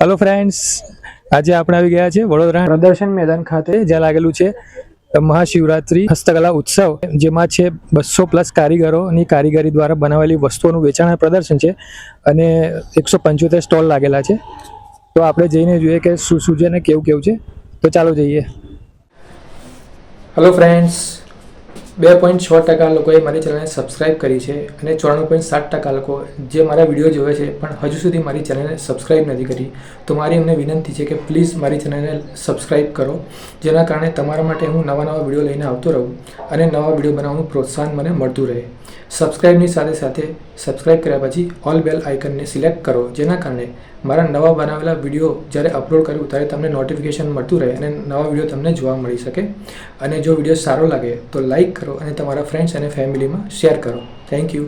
Hello friends આજે આપણે આવી ગયા છે વડોદરા પ્રદર્શન મેદાન ખાતે, જ્યાં લાગેલું છે મહાશિવરાત્રિ હસ્તકલા ઉત્સવ, જેમાં છે બસો પ્લસ કારીગરોની કારીગરી દ્વારા બનાવેલી વસ્તુઓનું વેચાણ પ્રદર્શન છે અને એકસો પંચોતેર સ્ટોલ લાગેલા છે. તો આપણે જઈને જોઈએ કે શું શું છે અને કેવું કેવું છે. તો ચાલો જઈએ. હેલો ફ્રેન્ડ્સ બે પોઈન્ટ છ ટકા લોકોએ મારી ચેનલને સબસ્ક્રાઇબ કરી છે અને ચોરાણું પોઈન્ટ સાત ટકા લોકો જે મારા વીડિયો જોવે છે, પણ હજુ સુધી મારી ચેનલને સબસ્ક્રાઇબ નથી કરી. તો મારી એમને વિનંતી છે કે પ્લીઝ મારી ચેનલને સબસ્ક્રાઇબ કરો, જેના કારણે તમારા માટે હું નવા નવા વીડિયો લઈને આવતો રહું અને નવા વીડિયો બનાવવાનું પ્રોત્સાહન મને મળતું રહે. સબસ્ક્રાઇબની સાથે સાથે સબસ્ક્રાઇબ કર્યા પછી ઓલ બેલ આઇકનને સિલેક્ટ કરો, જેના કારણે મારા નવા બનાવેલા વીડિયો જ્યારે અપલોડ કરું ત્યારે તમને નોટિફિકેશન મળતું રહે અને નવા વીડિયો તમને જોવા મળી શકે. અને જો વીડિયો સારો લાગે તો લાઈક કરો અને તમારા ફ્રેન્ડ્સ અને ફેમિલીમાં શેર કરો. થેન્ક યુ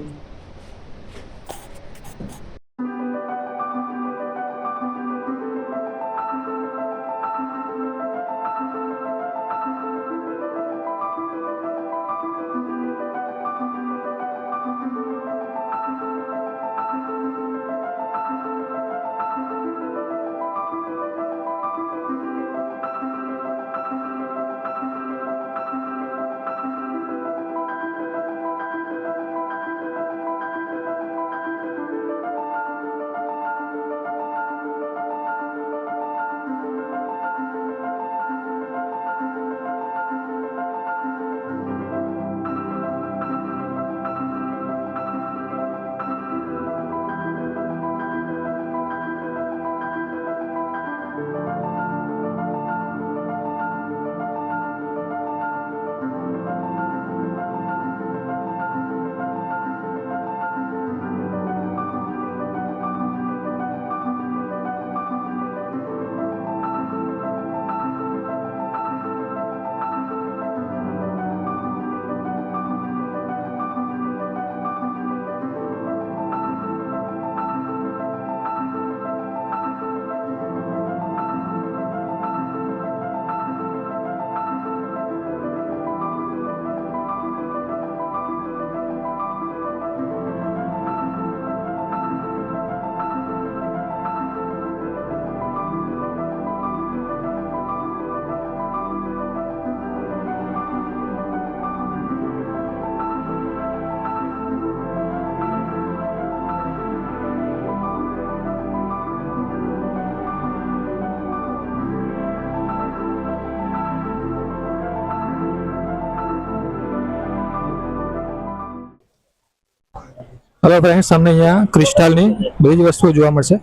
હવે ફ્રેન્ડ્સ તમને અહીંયા ક્રિસ્ટલની બધી વસ્તુઓ જોવા મળશે.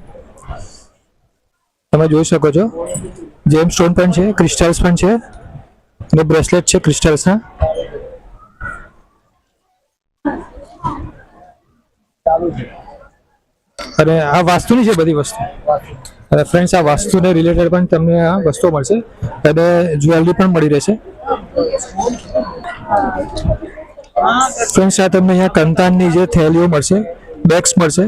તમે જોઈ શકો છો. જેમ સ્ટોન પણ છે ક્રિસ્ટલ્સ પણ છે, અને બ્રેસલેટ છે ક્રિસ્ટલ્સના અને આ વાસ્તુની છે બધી વસ્તુ. અને ફ્રેન્ડ્સ આ વાસ્તુને રિલેટેડ પણ તમને આ વસ્તુઓ મળશે. અને જ્વેલરી પણ મળી રહેશે. ફ્રેન્ડ્સ આ તમને અહીંયા કંતાનની જે થેલીઓ મળશે બેગ્સ મળશે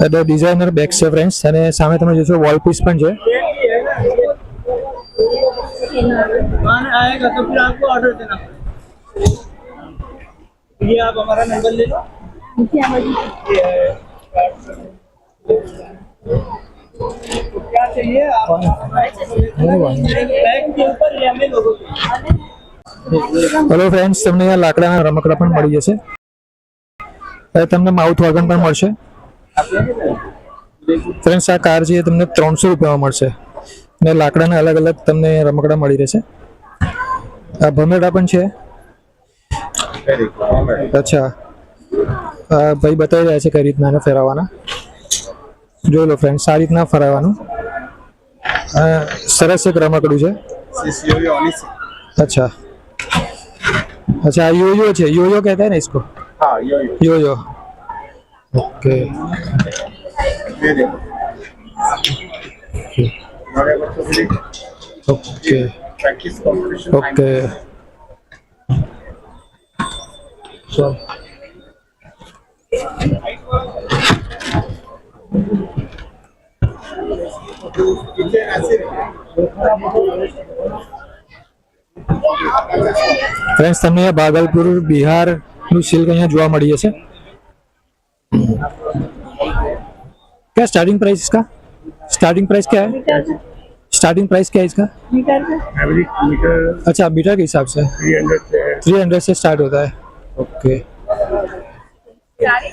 અને ડિઝાઇનર બેગ્સ છે ફ્રેન્ડ્સ અને સામે તમે જોશો વોલ પીસ પણ છે खाना आएगा तो फिर आपको ऑर्डर देना पड़ेगा ये आप हमारा नंबर ले लो ये है तो क्या चाहिए आप बैग के ऊपर ये हमें लोगों હેલો ફ્રેન્ડ્સ તમને આ લાકડાના રમકડા પણ મળી જશે. તમને માઉથ વાગન પણ મળશે. ફ્રેન્ડ્સ આ કાર છે તમને ત્રણસો રૂપિયામાં મળશે. અને લાકડાના અલગ અલગ તમને રમકડા મળી રહેશે. આ ભમેડા પણ છે. અચ્છા. ભાઈ બતાવી રહ્યા છે કઈ રીતના ફેરવવાના. જોઈ લો ફ્રેન્ડ સારી રીતના ફરાવાનું સરસ એક રમકડું છે. અચ્છા. अच्छा यो यो है यो यो कहते हैं ना इसको हाँ यो यो यो यो ओके ये देखो हमारे बच्चों के लिए ओके प्रैक्टिस कंपटीशन ओके चल पीछे ऐसे ફ્રેન્ડ્સ તમને અહીંયા ભાગલપુર બિહારનું સિલ્ક અહીંયા જોવા મળી જશે क्या स्टार्टिंग प्राइस इसका स्टार्टिंग प्राइस क्या है मीटर से स्टार्टिंग प्राइस क्या है इसका मीटर से एवरेज मीटर अच्छा मीटर के हिसाब से थ्री हंड्रेड से है थ्री हंड्रेड से स्टार्ट होता है ओके सारी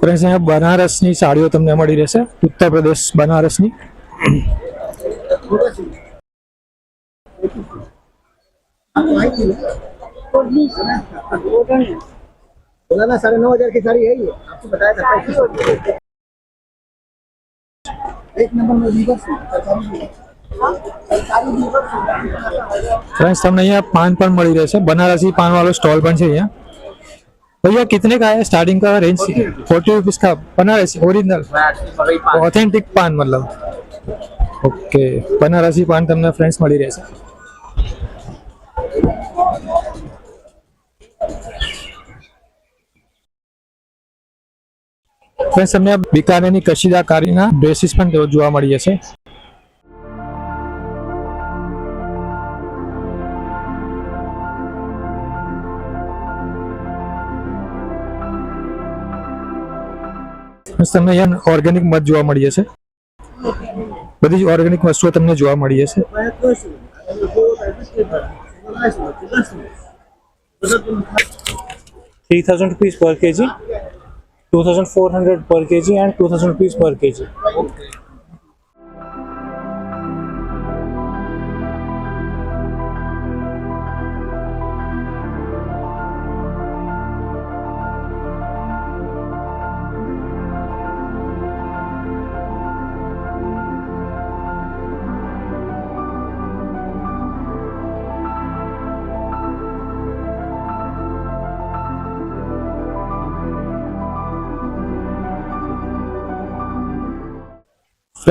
પ્રશ્ન બનારસની સાડીઓ તમને મળી રહેશે. ઉત્તર પ્રદેશ બનારસની. साढ़े ફ્રેન્ડ્સ, તમને અહીંયા પાન પણ મળી રહેશે. બનારસી પાનવાળો સ્ટોલ પણ છે અહીંયા. भैया कितने का है स्टार्टिंग का रेंज फोर्टी रुपीज का बनारसी ओरिजिनल ऑथेंटिक पान मतलब ઓકે બનારસી પાન તમને ફ્રેન્ડ્સ મળી રહેશે ફ્રેન્ડ્સ તમને બિકાનેરની કશીદાકારીના ડ્રેસીસ પણ તેઓ જોવા મળી જશે તમને અહીંયા ઓર્ગેનિક મધ જોવા મળી જશે બધી જ ઓર્ગેનિક વસ્તુઓ તમને જોવા મળી જશે three thousand rupees per kg, two thousand four hundred per kg, and two thousand rupees per kg.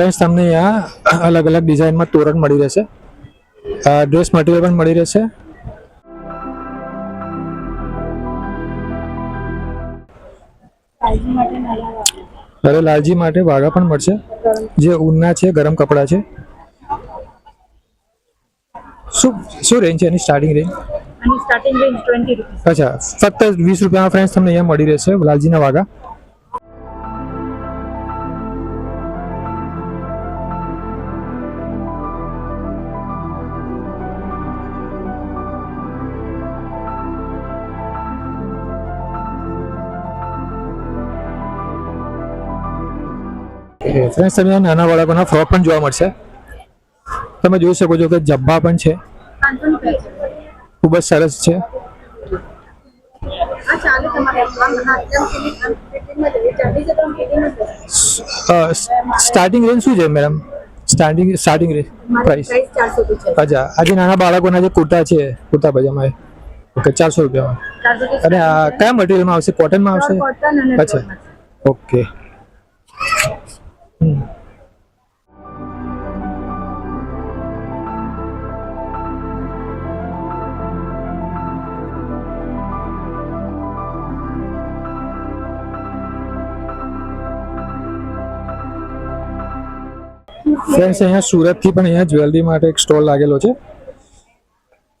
Friends તમને અહીંયા અલગ અલગ ડિઝાઇનમાં તોરણ મળી રહેશે. ડ્રેસ મટીરિયલ પણ મળી રહેશે. અરે લાલજી માટે વાઘા પણ મળશે. જે ઊનના છે ગરમ કપડાં છે. શું શું રેન્જ છે? એની સ્ટાર્ટિંગ રેન્જ અચ્છા ફક્ત વીસ રૂપિયામાં ફ્રેન્ડ્સ તમને અહીંયા મળી રહેશે લાલજીના વાઘા ફ્રેન્ડ્સ તમને નાના બાળકોના ફ્રોક પણ જોવા મળશે. તમે જોઈ શકો છો કે જબ્બા પણ છે. ખૂબ જ સરસ છે. સ્ટાર્ટિંગ રેન્જ શું છે madam starting starting range price અચ્છા આજે નાના બાળકોના જે કુર્તા છે કુર્તા પજામા એ ઓકે ચારસો રૂપિયામાં. અને આ કયા મટીરિયલમાં આવશે? કોટનમાં આવશે? અચ્છા. ઓકે. ફ્રેન્ડ્સ અહીંયા સુરતથી પણ અહીંયા જ્વેલરી માટે એક સ્ટોલ લાગેલો છે.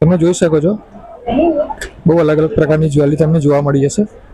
તમે જોઈ શકો છો. બહુ અલગ અલગ પ્રકારની જ્વેલરી તમને જોવા મળી જશે.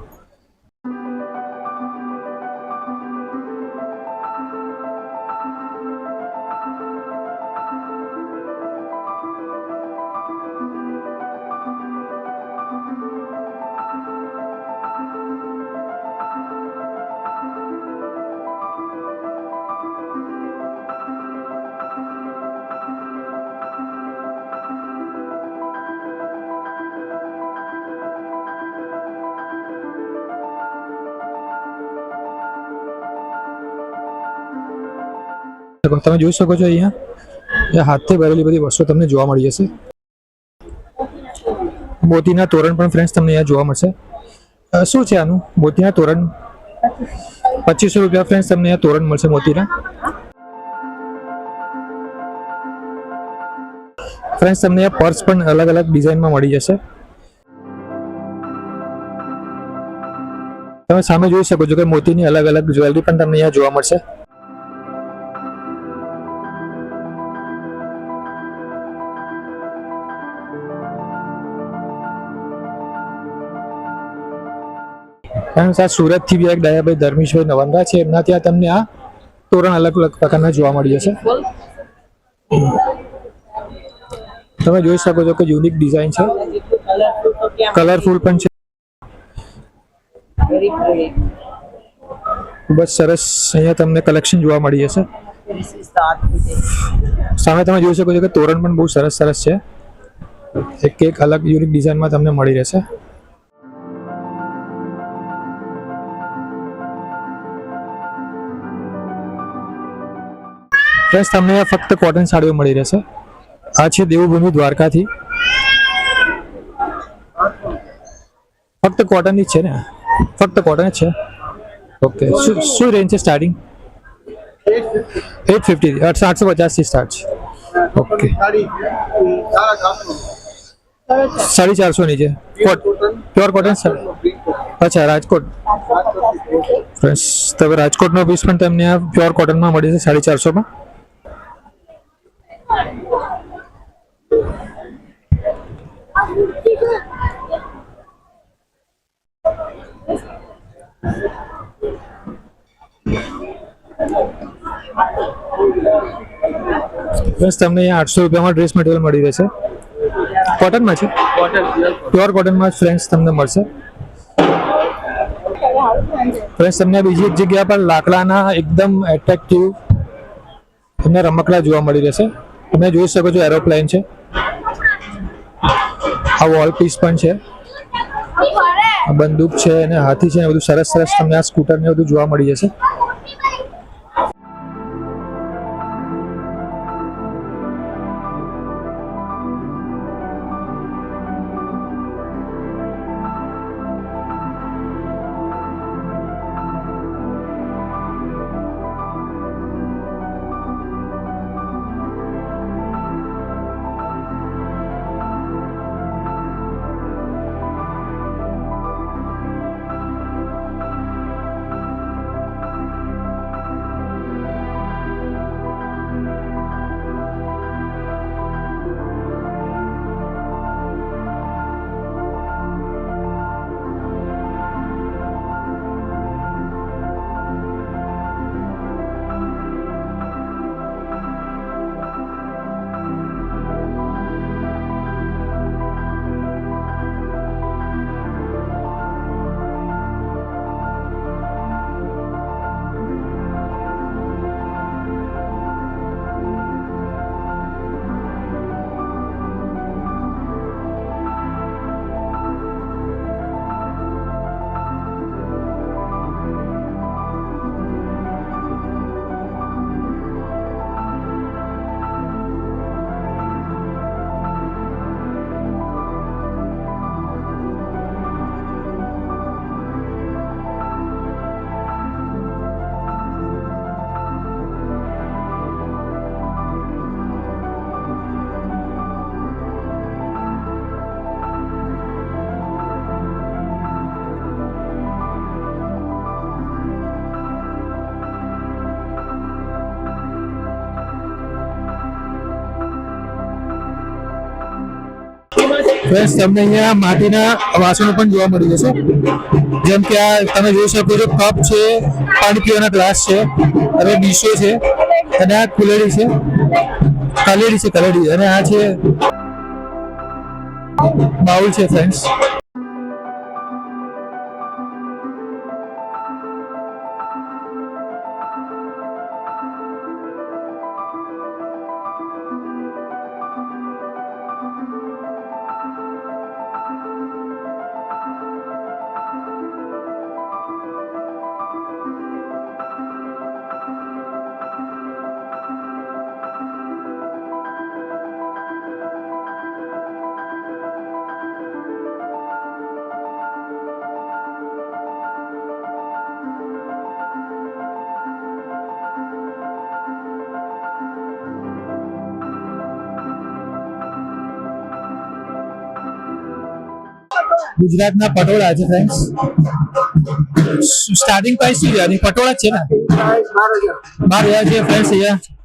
શકો તમે જોઈ શકો છો અહીંયા. હાથથી ભરેલી બધી વસ્તુઓ તમને જોવા મળી જશે. મોતીના તોરણ પણ ફ્રેન્ડ્સ તમને અહીંયા જોવા મળશે. શું છે આનું? મોતીના તોરણ? પચીસો રૂપિયા ફ્રેન્ડ્સ તમને અહીંયા તોરણ મળશે મોતીના. ફ્રેન્ડ્સ તમને અહીંયા પર્સ પણ અલગ અલગ ડિઝાઇનમાં મળી જશે. તમે સામે જોઈ શકો છો કે મોતીની અલગ અલગ જ્વેલરી પણ તમને અહીંયા જોવા મળશે. ફ્રેન્ડ્સ આ સુરતથી બી એક દયાભાઈ ધર્મેશભાઈ નવંગા છે. એમના ત્યાં તમને આ તોરણ અલગ અલગ પ્રકારના જોવા મળી જશે તમે જોઈ શકો છો કે યુનિક ડિઝાઇન છે. કલરફુલ પણ છે. ખૂબ જ સરસ અહીંયા તમને કલેક્શન જોવા મળી જશે સામે તમે જોઈ શકો છો કે તોરણ પણ બહુ સરસ સરસ છે. એક એક અલગ યુનિક ડિઝાઇનમાં તમને મળી રહેશે. ફ્રેન્ડ્સ તમને ફક્ત કોટન સાડીઓ મળી રહેશે. આ છે દેવભૂમિ દ્વારકાથી. ફક્ત કોટનની જ છે ને? ફક્ત કોટન જ છે? ઓકે શું શું રેન્જ છે સ્ટાર્ટિંગ એટ ફિફ્ટી આઠસો પચાસથી સ્ટાર્ટ છે. ઓકે સાડી ચારસોની છે પ્યોર કોટન અચ્છા, રાજકોટ. ફ્રેન્ડ્સ તમે રાજકોટનો પીસ પણ તમને આ પ્યોર કોટનમાં મળી છે સાડી ચારસોમાં. બસ, તમને અહીંયા આઠસો રૂપિયામાં ડ્રેસ મટીરિયલ મળી રહેશે. કોટનમાં છે? પ્યોર કોટનમાં ફ્રેન્ડ્સ તમને મળશે. ફ્રેન્ડ્સ તમને બીજી એક જગ્યા પર લાકડાના એકદમ એટ્રેક્ટિવ તમને રમકડા જોવા મળી રહેશે. તમે જોઈ શકો છો એરોપ્લેન છે. આ વોલ પીસ પણ છે. બંદૂક છે અને હાથી છે ને બધું સરસ સરસ તમને આ સ્કૂટર ને બધું જોવા મળી જશે. ફ્રેન્ડ્સ તમને અહીંયા માટીના વાસણો પણ જોવા મળી જશે. જેમ કે આ તમે જોઈ શકો છો, કપ છે પાણી પીવાના ગ્લાસ છે અને ડીશો છે, અને આ કુલેડી છે કલેડી છે કલેડી અને આ છે બાઉલ છે ફ્રેન્ડ્સ ગુજરાતના પટોળા છે ફ્રેન્ડ્સ સ્ટાર્ટિંગ પ્રાઇસ શું છે? પટોળા છે ને? બાર હજાર છે ફ્રેન્ડ્સ અહીંયા.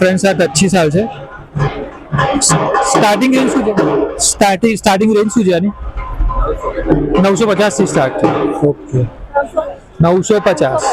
ફ્રેન્ડ્સ સાથે અચ્છી સાલ છે. સ્ટાર્ટિંગ રેન્જ શું છે? સ્ટાર્ટિંગ સ્ટાર્ટિંગ રેન્જ શું છે આની? નવસો પચાસથી સ્ટાર્ટ છે. ઓકે નવસો પચાસ.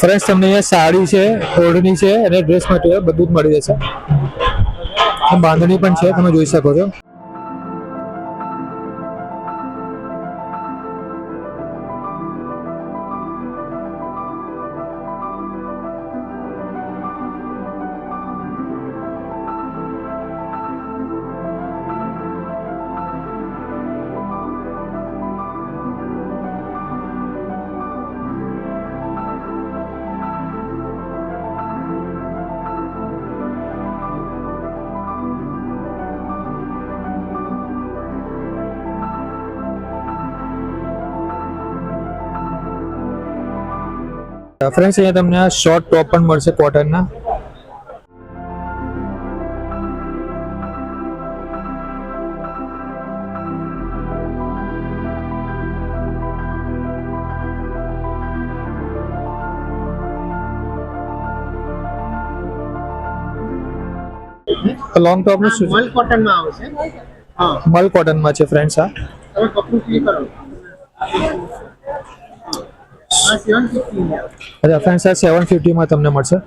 ફ્રેન્ડ્સ તમને અહીંયા સાડી છે, ઓઢણી છે અને ડ્રેસ મટીરિયલ બધું જ મળી જશે બાંધણી પણ છે, તમે જોઈ શકો છો. ફ્રેન્ડ્સ અહીંયા તમને શોર્ટ ટોપ પણ મળશે કોટનના લોંગ ટોપનું શું મલ કોટનમાં આવશે. હા. મલ કોટનમાં છે ફ્રેન્ડ્સ આ તમે કપડું ક્લિક કરો. ફ્રેન્ડ્સ આ સેવન ફિફ્ટીમાં તમને મળશે.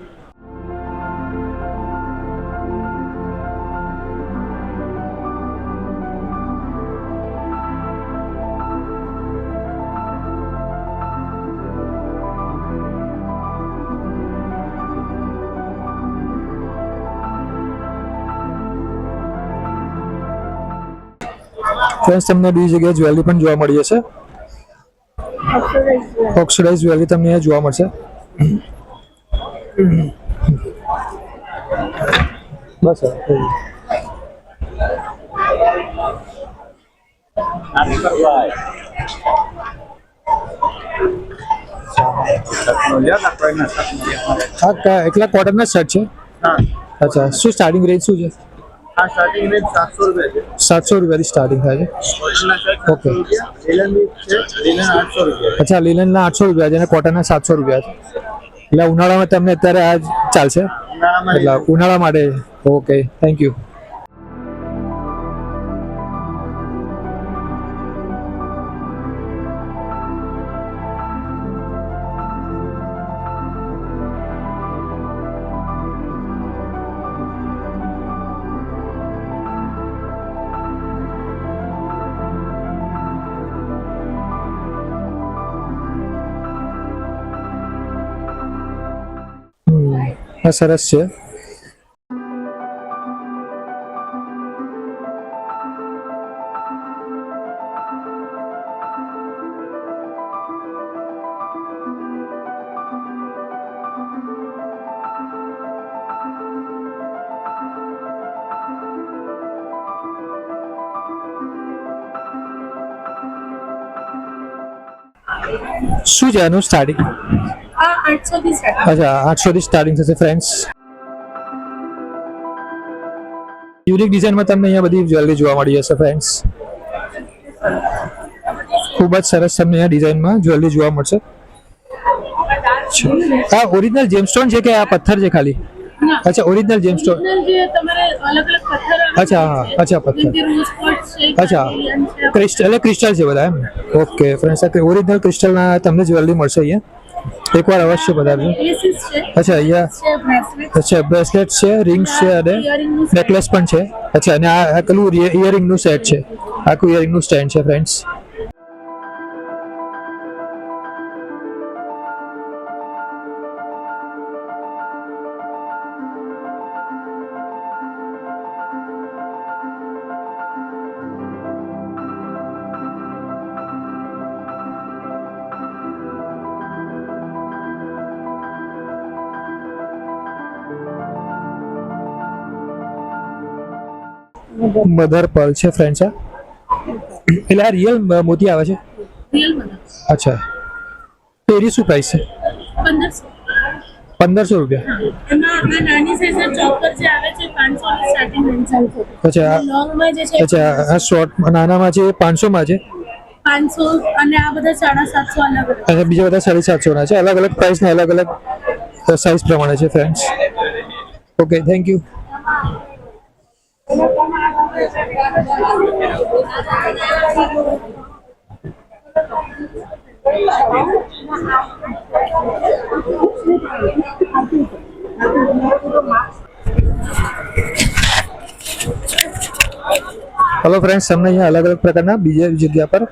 ફ્રેન્ડ્સ તમને બીજી જગ્યાએ જ્વેલરી પણ જોવા મળી જશે. ઓક્સિડાઇઝ વેલ્યુ તમને અહીંયા જોવા મળશે. બસ. હા એકલા કોટનના શર્ટ છે? અચ્છા શું સ્ટાર્ટિંગ રેન્જ શું છે? સાતસો રૂપિયા રૂપિયાથી સ્ટાર્ટિંગ થાય છે? ઓકે. અચ્છા લીલનના આઠસો રૂપિયા છે અને કોટનના સાતસો રૂપિયા છે. એટલે ઉનાળામાં તમને અત્યારે આ ચાલશે? એટલે ઉનાળા માટે ઓકે થેન્ક યુ હમ, આ સરસ છે શું છે આનું સ્ટાર્ટિંગ આ આઠસો થી સ્ટાર્ટ અચ્છા આઠસો થી સ્ટાર્ટિંગ થશે ફ્રેન્ડ્સ યુનિક ડિઝાઇનમાં તમને અહીંયા બધી જ્વેલરી જોવા મળી જશે ફ્રેન્ડ્સ ખૂબ જ સરસ તમને અહીંયા ડિઝાઇનમાં જ્વેલરી જોવા મળશે આ ઓરિજિનલ જેમસ્ટોન છે કે આ પથ્થર છે ખાલી અચ્છા ઓરિજિનલ જેમસ્ટોન જે તમારે અલગ અલગ પથ્થર આવે અચ્છા હા અચ્છા પથ્થર જેમ કે રોઝ ક્વાર્ટઝ છે અચ્છા કાર્નેલિયન છે ક્રિસ્ટલ એટલે ક્રિસ્ટલ છે બધા એમ ઓકે ફ્રેન્ડ્સ આ ઓરિજિનલ ક્રિસ્ટલના તમને જ્વેલરી મળશે અહીંયા એકવાર અવશ્ય પધારજો. અચ્છા અહીંયા અચ્છા બ્રેસલેટ છે રિંગ્સ છે અને નેકલેસ પણ છે. અચ્છા અને આ આ પેલું ઇયરિંગનું સેટ છે. આખું ઇયરિંગનું સ્ટેન્ડ છે ફ્રેન્ડ્સ મધર પર્લ છે ફ્રેન્ડ્સ આ એટલે આ રિયલ મોતી આવે છે? અચ્છા. તો એની શું પ્રાઇસ છે? પંદરસો. રૂપિયા. ની અચ્છા અચ્છા આ શોર્ટ નાનામાં છે પાંચસોમાં છે? પાંચસો અને આ બધા સાડા સાતસો અલગ અલગ બીજા બધા સાડી સાતસોના છે. અલગ અલગ પ્રાઇસના અલગ અલગ સાઇઝ પ્રમાણે છે friends okay thank you hello friends તમને અહીંયા અલગ અલગ પ્રકારના બીજા જગ્યા પર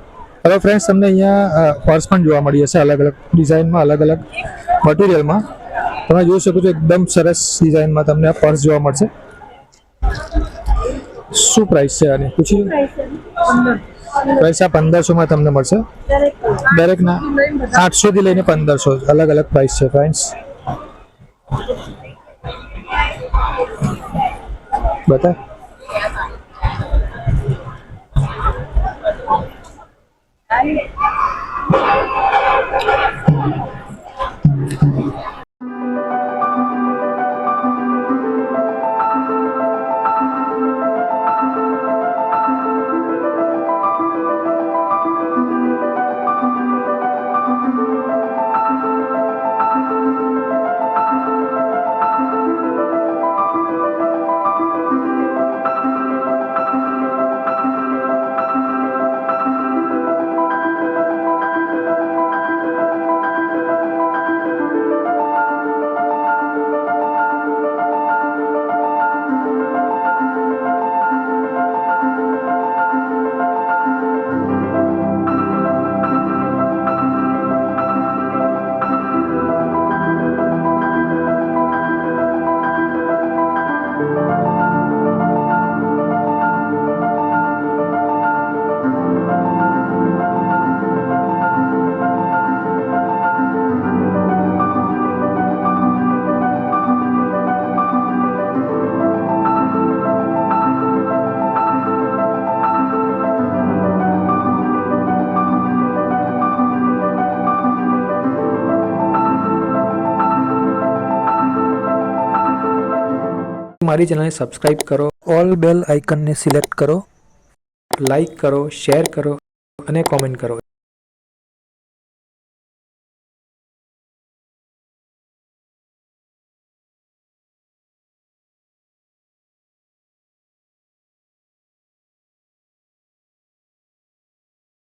હલો ફ્રેન્ડ્સ તમને અહીંયા પર્સ પણ જોવા મળી જશે અલગ અલગ ડિઝાઇનમાં અલગ અલગ મટીરિયલમાં તમે જોઈ શકો છો એકદમ સરસ ડિઝાઇનમાં તમને આ પર્સ જોવા મળશે શું પ્રાઇસ છે આની? પૂછી પ્રાઇસ આ પંદરસોમાં તમને મળશે. દરેકના આઠસોથી લઈને પંદરસો અલગ અલગ પ્રાઇસ છે ફ્રેન્ડ્સ બતા મારી ચેનલને સબસ્ક્રાઇબ કરો, ઓલ બેલ આઇકનને સિલેક્ટ કરો લાઈક કરો, શેર કરો અને કોમેન્ટ કરો.